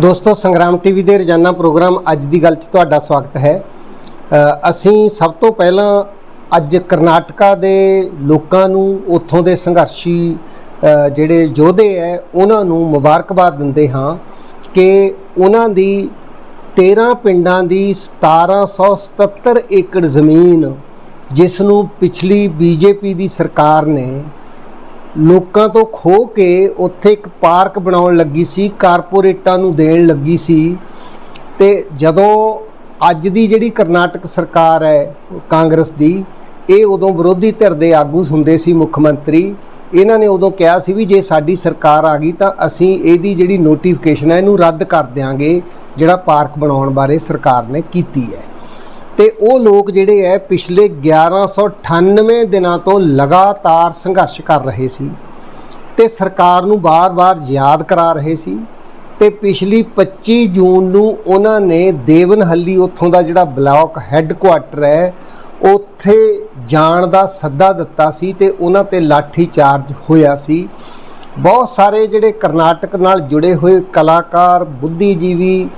ਦੋਸਤੋ, ਸੰਗਰਾਮ ਟੀਵੀ ਦੇ ਰੋਜ਼ਾਨਾ ਪ੍ਰੋਗਰਾਮ ਅੱਜ ਦੀ ਗੱਲ 'ਚ ਤੁਹਾਡਾ ਸਵਾਗਤ ਹੈ। ਅਸੀਂ ਸਭ ਤੋਂ ਪਹਿਲਾਂ ਅੱਜ ਕਰਨਾਟਕਾ ਦੇ ਲੋਕਾਂ ਨੂੰ, ਉੱਥੋਂ ਦੇ ਸੰਘਰਸ਼ੀ ਜਿਹੜੇ ਯੋਧੇ ਹੈ, ਉਹਨਾਂ ਨੂੰ ਮੁਬਾਰਕਬਾਦ ਦਿੰਦੇ ਹਾਂ ਕਿ ਉਹਨਾਂ ਦੀ 13 ਪਿੰਡਾਂ ਦੀ 1777 ਏਕੜ ਜ਼ਮੀਨ, ਜਿਸ ਨੂੰ ਪਿਛਲੀ ਬੀਜੇਪੀ ਦੀ ਸਰਕਾਰ ਨੇ ਲੋਕਾਂ ਤੋਂ ਖੋ ਕੇ ਉੱਥੇ ਇੱਕ ਪਾਰਕ ਬਣਾਉਣ ਲੱਗੀ ਸੀ, ਕਾਰਪੋਰੇਟਾਂ ਨੂੰ ਦੇਣ ਲੱਗੀ ਸੀ। ਤੇ ਜਦੋਂ ਅੱਜ ਦੀ ਜਿਹੜੀ ਕਰਨਾਟਕ ਸਰਕਾਰ ਹੈ, ਕਾਂਗਰਸ ਦੀ, ਇਹ ਉਦੋਂ ਵਿਰੋਧੀ ਧਿਰ ਦੇ ਆਗੂ ਹੁੰਦੇ ਸੀ ਮੁੱਖ ਮੰਤਰੀ। ਇਹਨਾਂ ਨੇ ਉਦੋਂ ਕਿਹਾ ਸੀ ਵੀ ਜੇ ਸਾਡੀ ਸਰਕਾਰ ਆ ਗਈ ਤਾਂ ਅਸੀਂ ਇਹਦੀ ਜਿਹੜੀ ਨੋਟੀਫਿਕੇਸ਼ਨ ਹੈ, ਇਹਨੂੰ ਰੱਦ ਕਰ ਦਿਆਂਗੇ, ਜਿਹੜਾ ਪਾਰਕ ਬਣਾਉਣ ਬਾਰੇ ਸਰਕਾਰ ਨੇ ਕੀਤੀ ਹੈ। ਤੇ ਉਹ ਲੋਕ ਜਿਹੜੇ ਹੈ ਪਿਛਲੇ 1198 ਦਿਨਾਂ ਤੋਂ ਲਗਾਤਾਰ ਸੰਘਰਸ਼ ਕਰ ਰਹੇ ਸੀ ਤੇ ਸਰਕਾਰ ਨੂੰ ਬਾਰ-ਬਾਰ ਯਾਦ ਕਰਾ ਰਹੇ ਸੀ ਤੇ ਪਿਛਲੀ 25 ਜੂਨ ਨੂੰ ਉਹਨਾਂ ਨੇ ਦੇਵਨਹੱਲੀ ਉੱਥੋਂ ਦਾ ਜਿਹੜਾ ਬਲਾਕ ਹੈੱਡਕੁਆਟਰ ਹੈ ਉੱਥੇ ਜਾਣ ਦਾ ਸੱਦਾ ਦਿੱਤਾ ਸੀ ਤੇ ਉਹਨਾਂ ਤੇ ਲਾਠੀ ਚਾਰਜ ਹੋਇਆ ਸੀ। ਬਹੁਤ ਸਾਰੇ ਜਿਹੜੇ ਕਰਨਾਟਕ ਨਾਲ ਜੁੜੇ ਹੋਏ ਕਲਾਕਾਰ, ਬੁੱਧੀਜੀਵੀ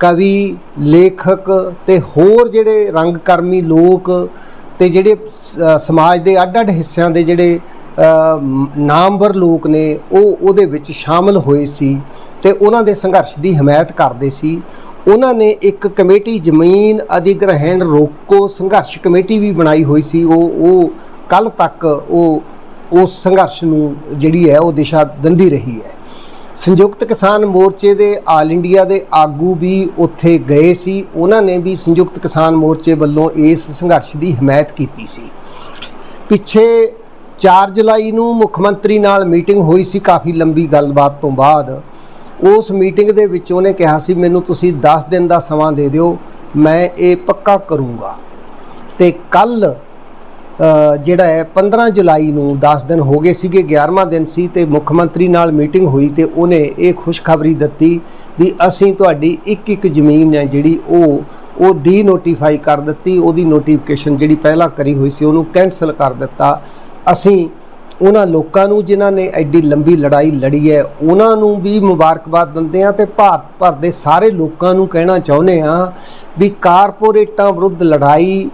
ਕਵੀ, ਲੇਖਕ ਤੇ ਹੋਰ ਜਿਹੜੇ ਰੰਗਕਰਮੀ ਲੋਕ ਤੇ ਜਿਹੜੇ ਸਮਾਜ ਦੇ ਅੱਡ-ਅੱਡ ਹਿੱਸਿਆਂ ਦੇ ਜਿਹੜੇ ਨਾਮਵਰ ਲੋਕ ਨੇ, ਉਹ ਉਹਦੇ ਵਿੱਚ ਸ਼ਾਮਲ ਹੋਏ ਸੀ ਤੇ ਉਹਨਾਂ ਦੇ ਸੰਘਰਸ਼ ਦੀ ਹਮਾਇਤ ਕਰਦੇ ਸੀ। ਉਹਨਾਂ ਨੇ ਇੱਕ ਕਮੇਟੀ ਜ਼ਮੀਨ ਅਧਿਗ੍ਰਹਿਣ ਰੋਕੋ ਸੰਘਰਸ਼ ਕਮੇਟੀ ਵੀ ਬਣਾਈ ਹੋਈ ਸੀ। ਉਹ ਉਹ ਕੱਲ ਤੱਕ ਉਹ, ਉਸ ਸੰਘਰਸ਼ ਨੂੰ ਜਿਹੜੀ ਹੈ ਉਹ ਦਿਸ਼ਾ ਦਿੰਦੀ ਰਹੀ ਹੈ। ਸੰਯੁਕਤ ਕਿਸਾਨ ਮੋਰਚੇ ਦੇ ਆਲ ਇੰਡੀਆ ਦੇ ਆਗੂ ਵੀ ਉੱਥੇ ਗਏ ਸੀ। ਉਹਨਾਂ ਨੇ ਵੀ ਸੰਯੁਕਤ ਕਿਸਾਨ ਮੋਰਚੇ ਵੱਲੋਂ ਇਸ ਸੰਘਰਸ਼ ਦੀ ਹਮਾਇਤ ਕੀਤੀ ਸੀ। ਪਿੱਛੇ 4 ਜੁਲਾਈ ਨੂੰ ਮੁੱਖ ਮੰਤਰੀ ਨਾਲ ਮੀਟਿੰਗ ਹੋਈ ਸੀ ਕਾਫੀ ਲੰਬੀ ਗੱਲਬਾਤ ਤੋਂ ਬਾਅਦ। ਉਸ ਮੀਟਿੰਗ ਦੇ ਵਿੱਚ ਉਹਨੇ ਕਿਹਾ ਸੀ, ਮੈਨੂੰ ਤੁਸੀਂ 10 ਦਿਨ ਦਾ ਸਮਾਂ ਦੇ ਦਿਓ, ਮੈਂ ਇਹ ਪੱਕਾ ਕਰੂੰਗਾ। ਤੇ ਕੱਲ ਜਿਹੜਾ ਹੈ 15 ਜੁਲਾਈ ਨੂੰ 10 ਦਿਨ ਹੋ ਗਏ ਸੀਗੇ 11ਵਾਂ ਦਿਨ ਸੀ ਤੇ ਮੁੱਖ ਮੰਤਰੀ ਨਾਲ ਮੀਟਿੰਗ ਹੋਈ ਤੇ ਉਹਨੇ ਇਹ ਖੁਸ਼ਖਬਰੀ ਦਿੱਤੀ ਵੀ ਅਸੀਂ ਤੁਹਾਡੀ ਇੱਕ ਇੱਕ ਜ਼ਮੀਨ ਹੈ ਜਿਹੜੀ ਉਹ ਉਹ ਡੀ ਨੋਟੀਫਾਈ ਕਰ ਦਿੱਤੀ, ਉਹਦੀ ਨੋਟੀਫਿਕੇਸ਼ਨ ਜਿਹੜੀ ਪਹਿਲਾਂ ਕਰੀ ਹੋਈ ਸੀ ਉਹਨੂੰ ਕੈਨਸਲ ਕਰ ਦਿੱਤਾ। ਅਸੀਂ ਉਹਨਾਂ ਲੋਕਾਂ ਨੂੰ ਜਿਨ੍ਹਾਂ ਨੇ ਐਡੀ ਲੰਬੀ ਲੜਾਈ ਲੜੀ ਹੈ, ਉਹਨਾਂ ਨੂੰ ਵੀ ਮੁਬਾਰਕਬਾਦ ਦਿੰਦੇ ਆ ਤੇ ਭਾਰਤ ਭਰ ਦੇ ਸਾਰੇ ਲੋਕਾਂ ਨੂੰ ਕਹਿਣਾ ਚਾਹੁੰਦੇ ਆ ਵੀ ਕਾਰਪੋਰੇਟਾਂ ਵਿਰੁੱਧ ਲੜਾਈ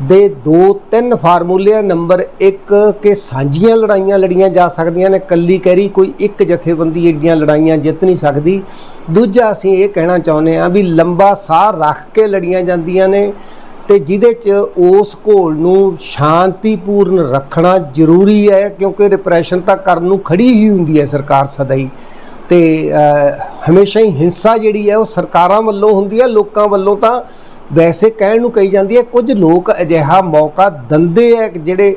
ਦੇ ਦੋ ਤਿੰਨ ਫਾਰਮੂਲੇ ਨੰਬਰ 1 ਕਿ ਸਾਂਝੀਆਂ ਲੜਾਈਆਂ ਲੜੀਆਂ ਜਾ ਸਕਦੀਆਂ ਨੇ। ਕੱਲੀ ਕਹਿਰੀ ਕੋਈ ਇੱਕ ਜਥੇਬੰਦੀ ਏਡੀਆਂ ਲੜਾਈਆਂ ਜਿੱਤ ਨਹੀਂ ਸਕਦੀ। ਦੂਜਾ ਅਸੀਂ ਇਹ ਕਹਿਣਾ ਚਾਹੁੰਦੇ ਹਾਂ ਵੀ ਲੰਬਾ ਸਾਹ ਰੱਖ ਕੇ ਲੜੀਆਂ ਜਾਂਦੀਆਂ ਨੇ ਤੇ ਜਿਹਦੇ 'ਚ ਉਸ ਘੋਲ ਨੂੰ ਸ਼ਾਂਤੀਪੂਰਨ ਰੱਖਣਾ ਜ਼ਰੂਰੀ ਹੈ, ਕਿਉਂਕਿ ਰਿਪਰੈਸ਼ਨ ਤਾਂ ਕਰਨ ਨੂੰ ਖੜੀ ਹੀ ਹੁੰਦੀ ਹੈ ਸਰਕਾਰ ਸਦਾ ਹੀ ਤੇ ਹਮੇਸ਼ਾ ਹੀ ਹਿੰਸਾ ਜਿਹੜੀ ਹੈ ਉਹ ਸਰਕਾਰਾਂ ਵੱਲੋਂ ਹੁੰਦੀ ਹੈ, ਲੋਕਾਂ ਵੱਲੋਂ ਤਾਂ ਵੈਸੇ ਕਹਿਣ ਨੂੰ ਕਹੀ ਜਾਂਦੀ ਹੈ, ਕੁਝ ਲੋਕ ਅਜਿਹਾ ਮੌਕਾ ਦਿੰਦੇ ਹੈ ਜਿਹੜੇ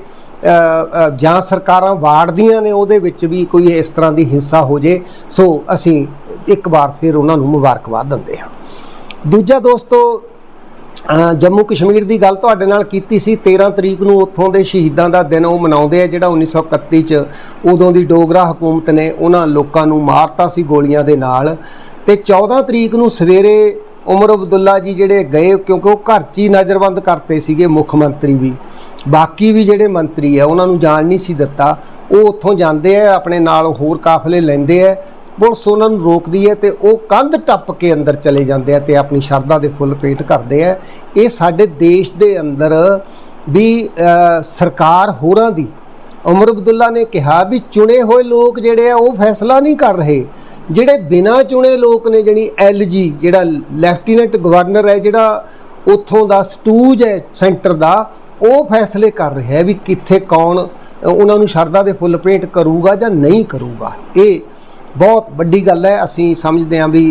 ਜਾਂ ਸਰਕਾਰਾਂ ਵਾੜਦੀਆਂ ਨੇ, ਉਹਦੇ ਵਿੱਚ ਵੀ ਕੋਈ ਇਸ ਤਰ੍ਹਾਂ ਦੀ ਹਿੰਸਾ ਹੋ ਜੇ। ਸੋ ਅਸੀਂ ਇੱਕ ਵਾਰ ਫਿਰ ਉਹਨਾਂ ਨੂੰ ਮੁਬਾਰਕਬਾਦ ਦਿੰਦੇ ਹਾਂ। ਦੂਜਾ ਦੋਸਤੋ ਜੰਮੂ ਕਸ਼ਮੀਰ ਦੀ ਗੱਲ ਤੁਹਾਡੇ ਨਾਲ ਕੀਤੀ ਸੀ। 13 ਤਰੀਕ ਨੂੰ ਉੱਥੋਂ ਦੇ ਸ਼ਹੀਦਾਂ ਦਾ ਦਿਨ ਉਹ ਮਨਾਉਂਦੇ ਆ, ਜਿਹੜਾ 1931 ਚ ਉਦੋਂ ਦੀ ਡੋਗਰਾ ਹਕੂਮਤ ਨੇ ਉਹਨਾਂ ਲੋਕਾਂ ਨੂੰ ਮਾਰਤਾ ਸੀ ਗੋਲੀਆਂ ਦੇ ਨਾਲ। ਤੇ 14 ਤਰੀਕ ਨੂੰ ਸਵੇਰੇ ਉਮਰ ਅਬਦੁੱਲਾ ਜੀ ਜਿਹੜੇ ਗਏ, ਕਿਉਂਕਿ ਉਹ ਘਰ 'ਚ ਹੀ ਨਜ਼ਰਬੰਦ ਕਰਤੇ ਸੀਗੇ ਮੁੱਖ ਮੰਤਰੀ ਵੀ। ਬਾਕੀ ਵੀ ਜਿਹੜੇ ਮੰਤਰੀ ਆ, ਉਹਨਾਂ ਨੂੰ ਜਾਣ ਨਹੀਂ ਸੀ ਦਿੱਤਾ। ਉਹ ਉੱਥੋਂ ਜਾਂਦੇ ਆ, ਆਪਣੇ ਨਾਲ ਹੋਰ ਕਾਫਲੇ ਲੈਂਦੇ ਆ। ਪੁਲਿਸ ਉਹਨਾਂ ਨੂੰ ਰੋਕਦੀ ਹੈ ਤੇ ਉਹ ਕੰਧ ਟੱਪ ਕੇ ਅੰਦਰ ਚਲੇ ਜਾਂਦੇ ਆ ਤੇ ਆਪਣੀ ਸ਼ਰਧਾ ਦੇ ਫੁੱਲ ਭੇਟ ਕਰਦੇ ਆ। ਇਹ ਸਾਡੇ ਦੇਸ਼ ਦੇ ਅੰਦਰ ਵੀ ਸਰਕਾਰ ਹੋਰਾਂ ਦੀ, ਉਮਰ ਅਬਦੁੱਲਾ ਨੇ ਕਿਹਾ ਵੀ ਚੁਣੇ ਹੋਏ ਲੋਕ ਜਿਹੜੇ ਆ, ਉਹ ਫੈਸਲਾ ਨਹੀਂ ਕਰ ਰਹੇ। ਜਿਹੜੇ ਬਿਨਾਂ ਚੁਣੇ ਲੋਕ ਨੇ ਜਿਹੜੀ ਐਲਜੀ ਜਿਹੜਾ ਲੈਫਟੀਨੈਂਟ ਗਵਰਨਰ ਹੈ, ਜਿਹੜਾ ਉੱਥੋਂ ਦਾ ਸਟੂਜ ਹੈ, ਸੈਂਟਰ ਦਾ, ਉਹ ਫੈਸਲੇ ਕਰ ਰਿਹਾ ਹੈ ਵੀ ਕਿੱਥੇ ਕੌਣ ਉਹਨਾਂ ਨੂੰ ਸ਼ਰਧਾ ਦੇ ਫੁੱਲ ਭੇਂਟ ਕਰੂਗਾ ਜਾਂ ਨਹੀਂ ਕਰੂਗਾ। ਇਹ ਬਹੁਤ ਵੱਡੀ ਗੱਲ ਹੈ, ਅਸੀਂ ਸਮਝਦੇ ਹਾਂ ਵੀ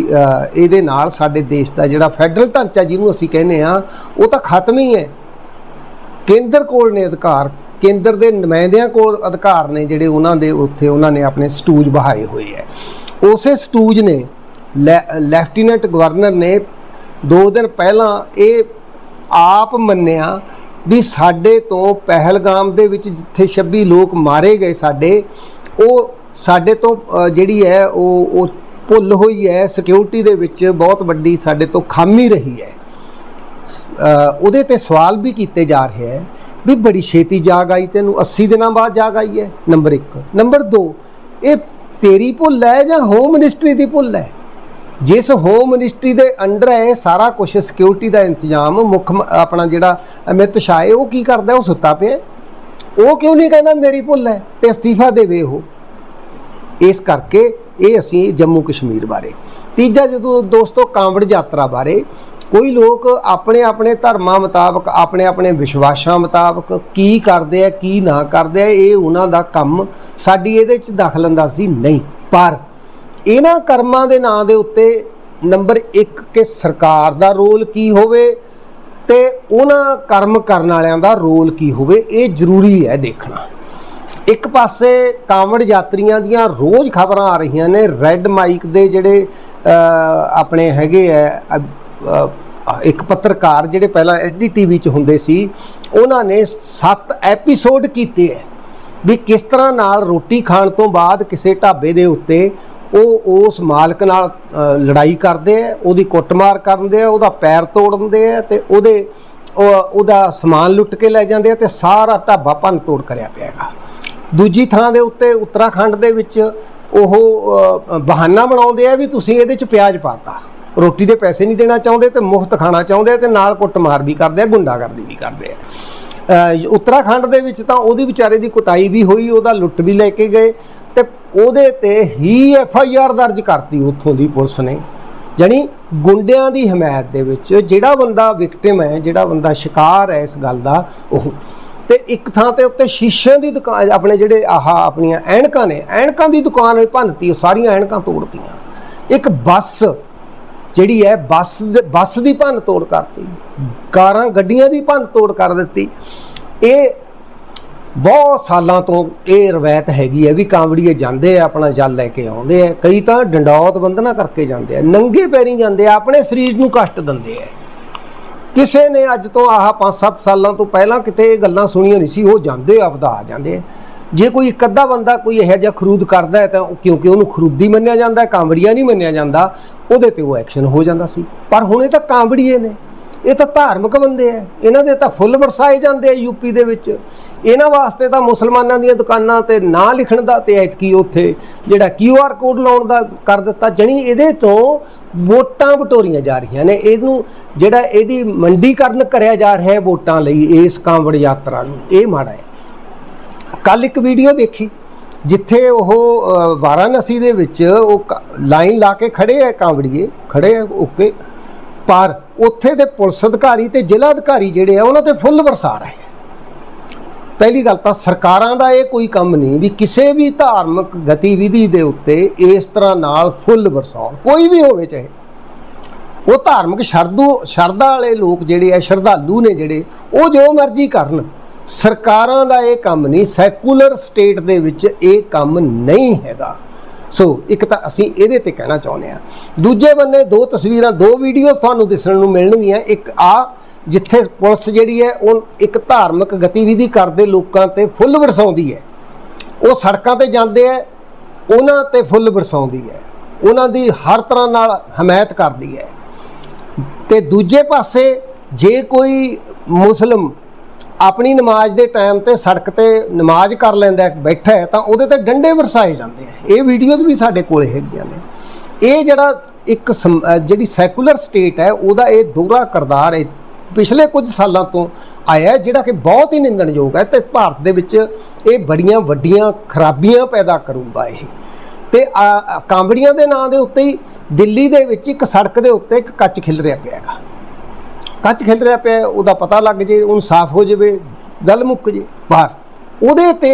ਇਹਦੇ ਨਾਲ ਸਾਡੇ ਦੇਸ਼ ਦਾ ਜਿਹੜਾ ਫੈਡਰਲ ਢਾਂਚਾ ਜਿਹਨੂੰ ਅਸੀਂ ਕਹਿੰਦੇ ਆ ਉਹ ਤਾਂ ਖਤਮ ਹੀ ਹੈ। ਕੇਂਦਰ ਕੋਲ ਨੇ ਅਧਿਕਾਰ, ਕੇਂਦਰ ਦੇ ਨੁਮਾਇੰਦਿਆਂ ਕੋਲ ਅਧਿਕਾਰ ਨੇ ਜਿਹੜੇ ਉਹਨਾਂ ਦੇ ਉੱਥੇ ਉਹਨਾਂ ਨੇ ਆਪਣੇ ਸਟੂਜ ਬਹਾਏ ਹੋਏ ਹੈ। ਉਸੇ ਸਟੂਜ ਨੇ ਲੈ- ਲੈਫਟੀਨੈਂਟ ਗਵਰਨਰ ਨੇ 2 ਦਿਨ ਪਹਿਲਾਂ ਇਹ ਆਪ ਮੰਨਿਆ ਵੀ ਸਾਡੇ ਤੋਂ ਪਹਿਲਗਾਮ ਦੇ ਵਿੱਚ ਜਿੱਥੇ 26 ਲੋਕ ਮਾਰੇ ਗਏ ਸਾਡੇ, ਉਹ ਸਾਡੇ ਤੋਂ ਜਿਹੜੀ ਹੈ, ਉਹ ਉਹ ਭੁੱਲ ਹੋਈ ਹੈ ਸਿਕਿਉਰਿਟੀ ਦੇ ਵਿੱਚ ਬਹੁਤ ਵੱਡੀ ਸਾਡੇ ਤੋਂ ਖਾਮੀ ਰਹੀ ਹੈ। ਉਹਦੇ ਤੇ ਸਵਾਲ ਵੀ ਕੀਤੇ ਜਾ ਰਹੇ ਹੈ ਵੀ ਬੜੀ ਛੇਤੀ ਜਾਗ ਆਈ, ਤੈਨੂੰ 80 ਦਿਨਾਂ ਬਾਅਦ ਜਾਗ ਆਈ ਹੈ, ਨੰਬਰ 1 ਨੰਬਰ 2 ਇਹ ਤੇਰੀ ਭੁੱਲ ਹੈ ਜਾਂ ਹੋਮ ਮਿਨਿਸਟਰੀ ਦੀ ਭੁੱਲ ਹੈ? ਜਿਸ ਹੋਮ ਮਿਨਿਸਟਰੀ ਦੇ ਅੰਡਰ ਹੈ ਇਹ ਸਾਰਾ ਕੁਝ ਸਿਕਿਉਰਿਟੀ ਦਾ ਇੰਤਜ਼ਾਮ, ਮੁੱਖ ਆਪਣਾ ਜਿਹੜਾ ਅਮਿਤ ਸ਼ਾਹ ਹੈ, ਉਹ ਕੀ ਕਰਦਾ ਉਹ ਸੁੱਤਾ ਪਿਆ ਉਹ ਕਿਉਂ ਨਹੀਂ ਕਹਿੰਦਾ ਮੇਰੀ ਭੁੱਲ ਹੈ? ਤੇ ਅਸਤੀਫਾ ਦੇਵੇ ਉਹ। ਇਸ ਕਰਕੇ ਇਹ ਅਸੀਂ ਜੰਮੂ ਕਸ਼ਮੀਰ ਬਾਰੇ। ਤੀਜਾ ਜਦੋਂ ਦੋਸਤੋ ਕਾਂਵੜ ਯਾਤਰਾ ਬਾਰੇ ਕੋਈ ਲੋਕ ਆਪਣੇ ਆਪਣੇ ਧਰਮਾਂ ਮੁਤਾਬਕ, ਆਪਣੇ ਆਪਣੇ ਵਿਸ਼ਵਾਸਾਂ ਮੁਤਾਬਕ ਕੀ ਕਰਦੇ ਆ, ਕੀ ਨਾ ਕਰਦੇ ਆ, ਇਹ ਉਹਨਾਂ ਦਾ ਕੰਮ ਸਾਡੀ ਇਹਦੇ ਚ ਦਖਲਅੰਦਾਜ਼ੀ ਨਹੀਂ। ਪਰ ਇਹਨਾਂ ਕਰਮਾਂ ਦੇ ਨਾਂ ਦੇ ਉੱਤੇ ਨੰਬਰ 1 ਕਿ ਸਰਕਾਰ ਦਾ ਰੋਲ ਕੀ ਹੋਵੇ ਤੇ ਉਹਨਾਂ ਕਰਮ ਕਰਨ ਵਾਲਿਆਂ ਦਾ ਰੋਲ ਕੀ ਹੋਵੇ, ਇਹ ਜ਼ਰੂਰੀ ਹੈ ਦੇਖਣਾ। ਇੱਕ ਪਾਸੇ ਕਾਂਵੜ ਯਾਤਰੀਆਂ ਦੀਆਂ ਰੋਜ਼ ਖਬਰਾਂ ਆ ਰਹੀਆਂ ਨੇ, ਰੈੱਡ ਮਾਈਕ ਦੇ ਜਿਹੜੇ ਆਪਣੇ ਹੈਗੇ ਆ ਇੱਕ ਪੱਤਰਕਾਰ ਜਿਹੜੇ ਪਹਿਲਾਂ ਐਡੀ ਟੀਵੀ 'ਚ ਹੁੰਦੇ ਸੀ, ਉਹਨਾਂ ਨੇ 7 ਐਪੀਸੋਡ ਕੀਤੇ ਐ ਵੀ ਕਿਸ ਤਰ੍ਹਾਂ ਨਾਲ ਰੋਟੀ ਖਾਣ ਤੋਂ ਬਾਅਦ ਕਿਸੇ ਢਾਬੇ ਦੇ ਉੱਤੇ ਉਹ ਉਸ ਮਾਲਕ ਨਾਲ ਲੜਾਈ ਕਰਦੇ ਆ ਉਹਦੀ ਕੁੱਟਮਾਰ ਕਰਦੇ ਆ ਉਹਦਾ ਪੈਰ ਤੋੜਦੇ ਦਿੰਦੇ ਆ ਤੇ ਉਹਦੇ ਉਹਦਾ ਸਮਾਨ ਲੁੱਟ ਕੇ ਲੈ ਜਾਂਦੇ ਆ ਤੇ ਸਾਰਾ ਢਾਬਾ ਭੰਨ ਤੋੜ ਕਰਿਆ ਪਿਆਗਾ ਦੂਜੀ ਥਾਂ ਦੇ ਉੱਤੇ ਉੱਤਰਾਖੰਡ ਦੇ ਵਿੱਚ ਉਹ ਬਹਾਨਾ ਬਣਾਉਂਦੇ ਆ ਵੀ ਤੁਸੀਂ ਇਹਦੇ ਚ ਪਿਆਜ਼ ਪਾਤਾ ਰੋਟੀ ਦੇ ਪੈਸੇ ਨਹੀਂ ਦੇਣਾ ਚਾਹੁੰਦੇ ਤੇ ਮੁਫਤ ਖਾਣਾ ਚਾਹੁੰਦੇ ਆ ਤੇ ਨਾਲ ਕੁੱਟਮਾਰ ਵੀ ਕਰਦੇ ਆ, ਗੁੰਡਾਗਰਦੀ ਵੀ ਕਰਦੇ ਆ। ਉੱਤਰਾਖੰਡ ਦੇ ਵਿੱਚ ਤਾਂ ਉਹਦੀ ਵਿਚਾਰੇ ਦੀ ਕੁਟਾਈ ਵੀ ਹੋਈ, ਉਹਦਾ ਲੁੱਟ ਵੀ ਲੈ ਕੇ ਗਏ ਤੇ ਉਹਦੇ ਤੇ ਹੀ ਐਫ ਆਈ ਆਰ ਦਰਜ ਕਰਤੀ ਉੱਥੋਂ ਦੀ ਪੁਲਿਸ ਨੇ। ਯਾਨੀ ਗੁੰਡਿਆਂ ਦੀ ਹਮਾਇਤ ਦੇ ਵਿੱਚ ਜਿਹੜਾ ਬੰਦਾ ਵਿਕਟਿਮ ਹੈ, ਜਿਹੜਾ ਬੰਦਾ ਸ਼ਿਕਾਰ ਹੈ ਇਸ ਗੱਲ ਦਾ, ਉਹ। ਤੇ ਇੱਕ ਥਾਂ ਤੇ ਉੱਤੇ ਸ਼ੀਸ਼ਿਆਂ ਦੀ ਦੁਕਾਨ ਆਪਣੇ ਜਿਹੜੇ ਆਹ ਆਪਣੀਆਂ ਐਨਕਾਂ ਨੇ, ਐਨਕਾਂ ਦੀ ਦੁਕਾਨ ਵੀ ਭੰਨਤੀ, ਉਹ ਸਾਰੀਆਂ ਐਨਕਾਂ ਤੋੜਤੀਆਂ। ਇੱਕ ਬੱਸ ਜਿਹੜੀ ਹੈ ਬੱਸ ਦੇ- ਬੱਸ ਦੀ ਭੰਨ ਤੋੜ ਕਰਤੀ। ਕਾਰਾਂ, ਗੱਡੀਆਂ ਦੀ ਭੰਨ ਤੋੜ ਕਰ ਦਿੱਤੀ। ਇਹ ਬਹੁਤ ਸਾਲਾਂ ਤੋਂ ਇਹ ਰਵਾਇਤ ਹੈਗੀ ਹੈ ਵੀ ਕਾਂਵੜੀਏ ਜਾਂਦੇ ਆ, ਆਪਣਾ ਜਲ ਲੈ ਕੇ ਆਉਂਦੇ ਆ। ਕਈ ਤਾਂ ਡੰਡੌਤ ਬੰਦਨਾ ਕਰਕੇ ਜਾਂਦੇ ਆ। ਨੰਗੇ ਪੈਰੀ ਜਾਂਦੇ ਆ, ਆਪਣੇ ਸਰੀਰ ਨੂੰ ਕਸ਼ਟ ਦਿੰਦੇ ਆ। ਕਿਸੇ ਨੇ ਅੱਜ ਤੋਂ ਆਹ 5-7 ਸਾਲਾਂ ਤੋਂ ਪਹਿਲਾਂ ਕਿਤੇ ਇਹ ਗੱਲਾਂ ਸੁਣੀਆਂ ਨਹੀਂ ਸੀ, ਉਹ ਜਾਂਦੇ ਆਪਦਾ ਆ ਜਾਂਦੇ ਆ। ਜੇ ਕੋਈ ਇੱਕ ਅੱਧਾ ਬੰਦਾ ਕੋਈ ਇਹੋ ਜਿਹਾ ਖਰੂਦ ਕਰਦਾ ਹੈ ਤਾਂ ਕਿਉਂਕਿ ਉਹਨੂੰ ਖਰੂਦੀ ਮੰਨਿਆ ਜਾਂਦਾ ਹੈ, ਕਾਂਵੜੀਆ ਨਹੀਂ ਮੰਨਿਆ ਜਾਂਦਾ ਉਹਦੇ ਤੇ ਉਹ ਐਕਸ਼ਨ ਹੋ ਜਾਂਦਾ ਸੀ। ਪਰ ਹੁਣ ਇਹ ਤਾਂ ਕਾਂਵੜੀਏ ਨੇ। ਇਹ ਤਾਂ ਧਾਰਮਿਕ ਬੰਦੇ ਆ ਇਹਨਾਂ ਦੇ ਤਾਂ ਫੁੱਲ ਵਰਸਾਏ ਜਾਂਦੇ ਆ ਯੂਪੀ ਦੇ ਵਿੱਚ। ਇਹਨਾਂ ਵਾਸਤੇ ਤਾਂ ਮੁਸਲਮਾਨਾਂ ਦੀਆਂ ਦੁਕਾਨਾਂ ਤੇ ਨਾਂ ਲਿਖਣ ਦਾ ਤੇ ਐਤਕੀ ਉੱਥੇ ਜਿਹੜਾ ਕਿਊ ਆਰ ਕੋਡ ਲਾਉਣ ਦਾ ਕਰ ਦਿੱਤਾ। ਜਣੀ ਇਹਦੇ ਤੋਂ ਵੋਟਾਂ ਬਟੋਰੀਆਂ ਜਾ ਰਹੀਆਂ ਨੇ। ਇਹਨੂੰ ਜਿਹੜਾ ਇਹਦੀ ਮੰਡੀਕਰਨ ਕਰਿਆ ਜਾ ਰਿਹਾ ਹੈ ਵੋਟਾਂ ਲਈ ਇਸ ਕਾਂਵੜ ਯਾਤਰਾ ਨੂੰ। ਇਹ ਮਾੜਾ ਹੈ। ਕੱਲ ਇੱਕ ਵੀਡੀਓ ਦੇਖੀ ਜਿੱਥੇ ਉਹ ਵਾਰਾਣਸੀ ਦੇ ਵਿੱਚ ਉਹ ਕ- ਲਾਈਨ ਲਾ ਕੇ ਖੜੇ ਆ ਕਾਂਵੜੀਏ, ਖੜੇ ਆ ਓਕੇ ਪਰ ਉੱਥੇ ਦੇ ਪੁਲਿਸ ਅਧਿਕਾਰੀ ਤੇ ਜ਼ਿਲ੍ਹਾ ਅਧਿਕਾਰੀ ਜਿਹੜੇ ਆ, ਉਹਨਾਂ ਤੇ ਫੁੱਲ ਵਰਸਾ ਰਹੇ ਪਹਿਲੀ ਗੱਲ ਤਾਂ ਸਰਕਾਰਾਂ ਦਾ ਇਹ ਕੋਈ ਕੰਮ ਨਹੀਂ ਵੀ ਕਿਸੇ ਵੀ ਧਾਰਮਿਕ ਗਤੀਵਿਧੀ ਦੇ ਉੱਤੇ ਇਸ ਤਰ੍ਹਾਂ ਨਾਲ ਫੁੱਲ ਵਰਸਾਉਣ, ਕੋਈ ਵੀ ਹੋਵੇ ਚਾਹੇ। ਉਹ ਧਾਰਮਿਕ ਸ਼ਰਧੂ, ਸ਼ਰਧਾ ਵਾਲੇ ਲੋਕ ਜਿਹੜੇ ਆ, ਸ਼ਰਧਾਲੂ ਨੇ ਜਿਹੜੇ, ਉਹ ਜੋ ਮਰਜ਼ੀ ਕਰਨ। ਸਰਕਾਰਾਂ ਦਾ ਇਹ ਕੰਮ ਨਹੀਂ, ਸੈਕੂਲਰ ਸਟੇਟ ਦੇ ਵਿੱਚ ਇਹ ਕੰਮ ਨਹੀਂ ਹੈਗਾ। ਸੋ, ਇੱਕ ਤਾਂ ਅਸੀਂ ਇਹਦੇ ਤੇ ਕਹਿਣਾ ਚਾਹੁੰਦੇ ਆ ਦੂਜੇ ਬੰਨੇ ਦੋ ਤਸਵੀਰਾਂ, ਦੋ ਵੀਡੀਓਜ਼ ਤੁਹਾਨੂੰ ਦਿਸਣ ਨੂੰ ਮਿਲਣਗੀਆਂ। ਇੱਕ ਆ, ਜਿੱਥੇ ਪੁਲਿਸ ਜਿਹੜੀ ਹੈ, ਉਹ ਇੱਕ ਧਾਰਮਿਕ ਗਤੀਵਿਧੀ ਕਰਦੇ ਲੋਕਾਂ ਤੇ ਫੁੱਲ ਵਰਸਾਉਂਦੀ ਹੈ। ਉਹ ਸੜਕਾਂ ਤੇ ਜਾਂਦੇ ਆ ਉਹਨਾਂ ਤੇ ਫੁੱਲ ਵਰਸਾਉਂਦੀ ਹੈ। ਉਹਨਾਂ ਦੀ ਹਰ ਤਰ੍ਹਾਂ ਨਾਲ ਹਮਾਇਤ ਕਰਦੀ ਹੈ। ਤੇ ਦੂਜੇ ਪਾਸੇ, ਜੇ ਕੋਈ ਮੁਸਲਮ ਆਪਣੀ ਨਮਾਜ਼ ਦੇ ਟਾਈਮ ਤੇ ਸੜਕ ਤੇ ਨਮਾਜ਼ ਕਰ ਲੈਂਦਾ ਬੈਠਾ ਤਾਂ ਉਹਦੇ ਤੇ ਡੰਡੇ ਵਰਸਾਏ ਜਾਂਦੇ ਆ। ਇਹ ਵੀਡੀਓਜ਼ ਵੀ ਸਾਡੇ ਕੋਲ ਹੈਗੀਆਂ ਨੇ। ਇਹ ਜਿਹੜਾ ਇੱਕ ਸਮ- ਜਿਹੜੀ ਸੈਕੂਲਰ ਸਟੇਟ ਹੈ, ਉਹਦਾ ਇਹ ਦੋਹਰਾ ਕਰਦਾਰ ਹੈ ਪਿਛਲੇ ਕੁਝ ਸਾਲਾਂ ਤੋਂ ਆਇਆ ਜਿਹੜਾ ਕਿ ਬਹੁਤ ਹੀ ਨਿੰਦਣਯੋਗ ਹੈ ਤੇ ਭਾਰਤ ਦੇ ਵਿੱਚ ਇਹ ਬੜੀਆਂ ਵੱਡੀਆਂ ਖਰਾਬੀਆਂ ਪੈਦਾ ਕਰੂਗਾ ਇਹ। ਤੇ ਕਾਂਬੜੀਆਂ ਦੇ ਨਾਂ ਦੇ ਉੱਤੇ ਹੀ ਦਿੱਲੀ ਦੇ ਵਿੱਚ ਇੱਕ ਸੜਕ ਦੇ ਉੱਤੇ ਇੱਕ ਕੱਚ ਖਿਲ ਰਿਹਾ ਪਿਆ ਹੈਗਾ। ਕੱਚ ਖਿਲ ਰਿਹਾ ਪਿਆ, ਉਹਦਾ ਪਤਾ ਲੱਗ ਜੇ, ਉਹਨੂੰ ਸਾਫ਼ ਹੋ ਜਾਵੇ, ਗੱਲ ਮੁੱਕ ਜੇ ਪਰ ਉਹਦੇ ਤੇ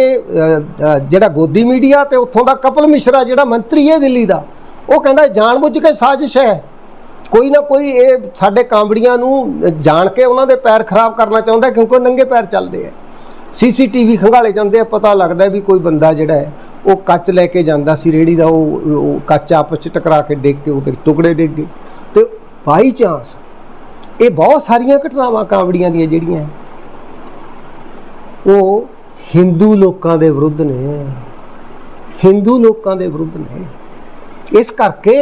ਜਿਹੜਾ ਗੋਦੀ ਮੀਡੀਆ ਤੇ ਉੱਥੋਂ ਦਾ ਕਪਲ ਮਿਸ਼ਰਾ, ਜਿਹੜਾ ਮੰਤਰੀ ਹੈ ਦਿੱਲੀ ਦਾ, ਉਹ ਕਹਿੰਦਾ ਜਾਣਬੁੱਝ ਕੇ ਸਾਜ਼ਿਸ਼ ਹੈ। ਕੋਈ ਨਾ ਕੋਈ ਇਹ ਸਾਡੇ ਕਾਂਵੜੀਆਂ ਨੂੰ ਜਾਣ ਕੇ ਉਹਨਾਂ ਦੇ ਪੈਰ ਖਰਾਬ ਕਰਨਾ ਚਾਹੁੰਦਾ ਕਿਉਂਕਿ ਉਹ ਨੰਗੇ ਪੈਰ ਚੱਲਦੇ ਆ ਸੀਸੀਟੀਵੀ ਖੰਗਾਲੇ ਜਾਂਦੇ ਆ, ਪਤਾ ਲੱਗਦਾ ਵੀ ਕੋਈ ਬੰਦਾ ਜਿਹੜਾ ਹੈ, ਉਹ ਕੱਚ ਲੈ ਕੇ ਜਾਂਦਾ ਸੀ, ਰੇੜੀ ਦਾ ਉਹ ਉਹ ਕੱਚ ਆਪਸ ਚ ਟਕਰਾ ਕੇ ਡਿੱਗ ਕੇ ਉਹਦੇ ਟੁਕੜੇ ਡਿੱਗ ਗਏ। ਤੇ ਬਾਈ ਚਾਂਸ ਇਹ ਬਹੁਤ ਸਾਰੀਆਂ ਘਟਨਾਵਾਂ ਕਾਵੜੀਆਂ ਦੀਆਂ ਜਿਹੜੀਆਂ ਉਹ ਹਿੰਦੂ ਲੋਕਾਂ ਦੇ ਵਿਰੁੱਧ ਨੇ। ਹਿੰਦੂ ਲੋਕਾਂ ਦੇ ਵਿਰੁੱਧ ਨੇ। ਇਸ ਕਰਕੇ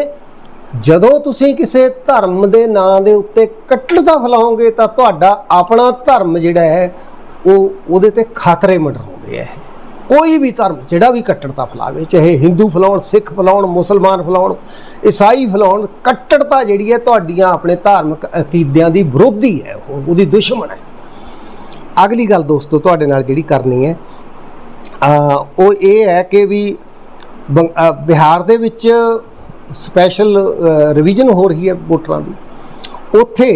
ਜਦੋਂ ਤੁਸੀਂ ਕਿਸੇ ਧਰਮ ਦੇ ਨਾਂ ਦੇ ਉੱਤੇ ਕੱਟੜਤਾ ਫੈਲਾਓਗੇ ਤਾਂ ਤੁਹਾਡਾ ਆਪਣਾ ਧਰਮ ਜਿਹੜਾ ਹੈ, ਉਹ ਉਹਦੇ ਤੇ ਖਤਰੇ ਮੰਡਰਾਉਂਦੇ ਹੈ ਕੋਈ ਵੀ ਧਰਮ, ਜਿਹੜਾ ਵੀ ਕੱਟੜਤਾ ਫੈਲਾਵੇ, ਚਾਹੇ ਹਿੰਦੂ ਫੈਲਾਉਣ, ਸਿੱਖ ਫੈਲਾਉਣ, ਮੁਸਲਮਾਨ ਫੈਲਾਉਣ, ਈਸਾਈ ਫੈਲਾਉਣ, ਕੱਟੜਤਾ ਜਿਹੜੀ ਹੈ ਤੁਹਾਡੀਆਂ ਆਪਣੇ ਧਾਰਮਿਕ ਅਕੀਦਿਆਂ ਦੀ ਵਿਰੋਧੀ ਹੈ, ਉਹ ਉਹਦੀ ਦੁਸ਼ਮਣ ਹੈ। ਅਗਲੀ ਗੱਲ ਦੋਸਤੋ, ਤੁਹਾਡੇ ਨਾਲ ਜਿਹੜੀ ਕਰਨੀ ਹੈ ਉਹ ਇਹ ਹੈ ਕਿ ਵੀ ਬੰਗ- ਬਿਹਾਰ ਦੇ ਵਿੱਚ ਸਪੈਸ਼ਲ ਰਿਵੀਜ਼ਨ ਹੋ ਰਹੀ ਹੈ ਵੋਟਰਾਂ ਦੀ। ਉੱਥੇ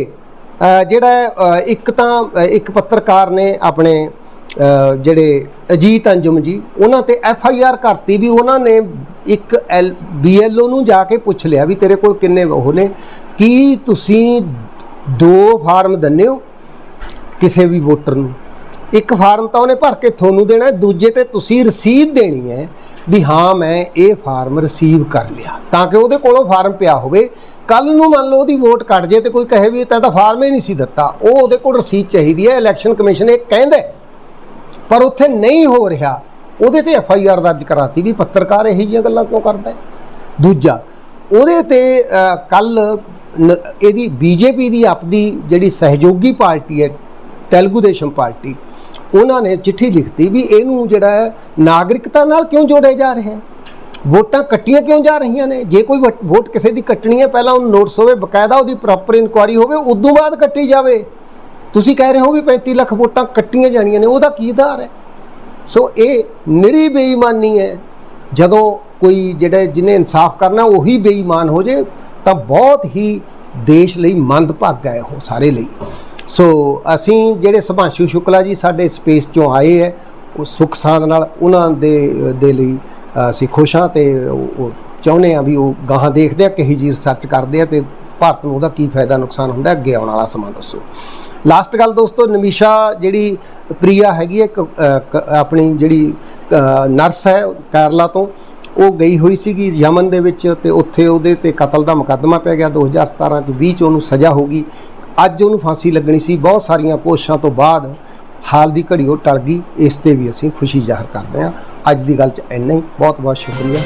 ਜਿਹੜਾ ਇੱਕ ਤਾਂ ਇੱਕ ਪੱਤਰਕਾਰ ਨੇ ਆਪਣੇ ਜਿਹੜੇ ਅਜੀਤ ਅੰਜਮ ਜੀ, ਉਹਨਾਂ ਤੇ ਐਫ ਆਈ ਆਰ ਕਰਤੀ ਵੀ ਉਹਨਾਂ ਨੇ ਇੱਕ ਐਲ ਬੀਐਲਓ ਨੂੰ ਜਾ ਕੇ ਪੁੱਛ ਲਿਆ ਵੀ ਤੇਰੇ ਕੋਲ ਕਿੰਨੇ ਉਹ ਨੇ। ਕੀ ਤੁਸੀਂ ਦੋ ਫਾਰਮ ਦੰਨੇ ਹੋ ਕਿਸੇ ਵੀ ਵੋਟਰ ਨੂੰ? ਇੱਕ ਫਾਰਮ ਤਾਂ ਉਹਨੇ ਭਰ ਕੇ ਤੁਹਾਨੂੰ ਦੇਣਾ, ਦੂਜੇ ਤੇ ਤੁਸੀਂ ਰਸੀਦ ਦੇਣੀ ਹੈ ਵੀ ਹਾਂ, ਮੈਂ ਇਹ ਫਾਰਮ ਰਿਸੀਵ ਕਰ ਲਿਆ। ਤਾਂ ਕਿ ਉਹਦੇ ਕੋਲੋਂ ਫਾਰਮ ਪਿਆ ਹੋਵੇ। ਕੱਲ ਨੂੰ ਮੰਨ ਲਓ ਉਹਦੀ ਵੋਟ ਕੱਟ ਜੇ ਤੇ ਕੋਈ ਕਹੇ ਵੀ ਤਾਂ ਤਾਂ ਫਾਰਮ ਹੀ ਨਹੀਂ ਸੀ ਦਿੱਤਾ। ਉਹ ਉਹਦੇ ਕੋਲ ਰਸੀਦ ਚਾਹੀਦੀ ਹੈ, ਇਲੈਕਸ਼ਨ ਕਮਿਸ਼ਨ ਇਹ ਕਹਿੰਦਾ ਪਰ ਉੱਥੇ ਨਹੀਂ ਹੋ ਰਿਹਾ। ਉਹਦੇ ਤੇ ਐਫ ਆਈ ਆਰ ਦਰਜ ਕਰਾਤੀ ਵੀ ਪੱਤਰਕਾਰ ਇਹੋ ਜਿਹੀਆਂ ਗੱਲਾਂ ਕਿਉਂ ਕਰਦਾ ਹੈ? ਦੂਜਾ, ਉਹਦੇ ਤੇ ਕੱਲ ਇਹਦੀ ਬੀਜੇਪੀ ਦੀ ਆਪਦੀ ਜਿਹੜੀ ਸਹਿਯੋਗੀ ਪਾਰਟੀ ਹੈ, ਤੇਲਗੂ ਦੇਸ਼ਮ ਪਾਰਟੀ, ਉਹਨਾਂ ਨੇ ਚਿੱਠੀ ਲਿਖਤੀ ਵੀ ਇਹਨੂੰ ਜਿਹੜਾ ਹੈ, ਨਾਗਰਿਕਤਾ ਨਾਲ ਕਿਉਂ ਜੋੜਿਆ ਜਾ ਰਿਹਾ ਹੈ? ਵੋਟਾਂ ਕੱਟੀਆਂ ਕਿਉਂ ਜਾ ਰਹੀਆਂ ਨੇ? ਜੇ ਕੋਈ ਵੋਟ ਕਿਸੇ ਦੀ ਕੱਟਣੀ ਹੈ, ਪਹਿਲਾਂ ਉਹਨੂੰ ਨੋਟਿਸ ਹੋਵੇ, ਬਕਾਇਦਾ ਉਹਦੀ ਪ੍ਰੋਪਰ ਇਨਕੁਆਰੀ ਹੋਵੇ, ਉਦੋਂ ਬਾਅਦ ਕੱਟੀ ਜਾਵੇ। ਤੁਸੀਂ ਕਹਿ ਰਹੇ ਹੋ ਵੀ 35 ਲੱਖ ਵੋਟਾਂ ਕੱਟੀਆਂ ਜਾਣੀਆਂ ਨੇ, ਉਹਦਾ ਕੀ ਆਧਾਰ ਹੈ? ਸੋ ਇਹ ਨਿਰੀ ਬੇਈਮਾਨੀ ਹੈ। ਜਦੋਂ ਕੋਈ ਜਿਹੜਾ ਜਿਹਨੇ ਇਨਸਾਫ ਕਰਨਾ, ਉਹੀ ਬੇਈਮਾਨ ਹੋ ਜੇ, ਤਾਂ ਬਹੁਤ ਹੀ ਦੇਸ਼ ਲਈ ਮੰਦਭਾਗਾ ਹੈ ਉਹ ਸਾਰੇ ਲਈ। ਸੋ ਅਸੀਂ ਜਿਹੜੇ ਸੁਭਾਂਸ਼ੂ ਸ਼ੁਕਲਾ ਜੀ ਸਾਡੇ ਸਪੇਸ ਚੋਂ ਆਏ ਹੈ, ਉਹ ਸੁਖ ਸਾਂਦ ਨਾਲ ਉਹਨਾਂ ਦੇ ਦੇ ਲਈ ਅਸੀਂ ਖੁਸ਼ ਹਾਂ ਤੇ ਉਹ ਚਾਹੁੰਦੇ ਆ ਵੀ ਉਹ ਗਾਹਾਂ ਦੇਖਦੇ ਆ, ਕਿਹੀ ਜੀ ਰਿਸਰਚ ਕਰਦੇ ਆ ਤੇ ਭਾਰਤ ਨੂੰ ਉਹਦਾ ਕੀ ਫਾਇਦਾ ਨੁਕਸਾਨ ਹੁੰਦਾ, ਅੱਗੇ ਆਉਣ ਵਾਲਾ ਸਮਾਂ ਦੱਸੋ। ਲਾਸਟ ਗੱਲ ਦੋਸਤੋ ਨਮੀਸ਼ਾ ਜਿਹੜੀ ਪ੍ਰਿਆ ਹੈਗੀ ਹੈ ਇੱਕ, ਆਪਣੀ ਜਿਹੜੀ ਨਰਸ ਹੈ ਕੇਰਲਾ ਤੋਂ ਉਹ ਗਈ ਹੋਈ ਸੀਗੀ ਯਮਨ ਦੇ ਵਿੱਚ ਤੇ ਉੱਥੇ ਉਹਦੇ ਤੇ ਕਤਲ ਦਾ ਮੁਕੱਦਮਾ ਪੈ ਗਿਆ। 2017 ਚ 20 ਚ ਉਹਨੂੰ ਸਜ਼ਾ ਹੋ ਗਈ। ਅੱਜ ਉਹਨੂੰ ਫਾਂਸੀ ਲੱਗਣੀ ਸੀ। ਬਹੁਤ ਸਾਰੀਆਂ ਕੋਸ਼ਿਸ਼ਾਂ ਤੋਂ ਬਾਅਦ ਹਾਲ ਦੀ ਘੜੀ ਉਹ ਟਲ ਗਈ। ਇਸ ਤੇ ਵੀ ਅਸੀਂ ਖੁਸ਼ੀ ਜ਼ਾਹਰ ਕਰਦੇ ਹਾਂ। ਅੱਜ ਦੀ ਗੱਲ ਚ ਇੰਨਾ ਹੀ। ਬਹੁਤ ਬਹੁਤ ਸ਼ੁਕਰੀਆ।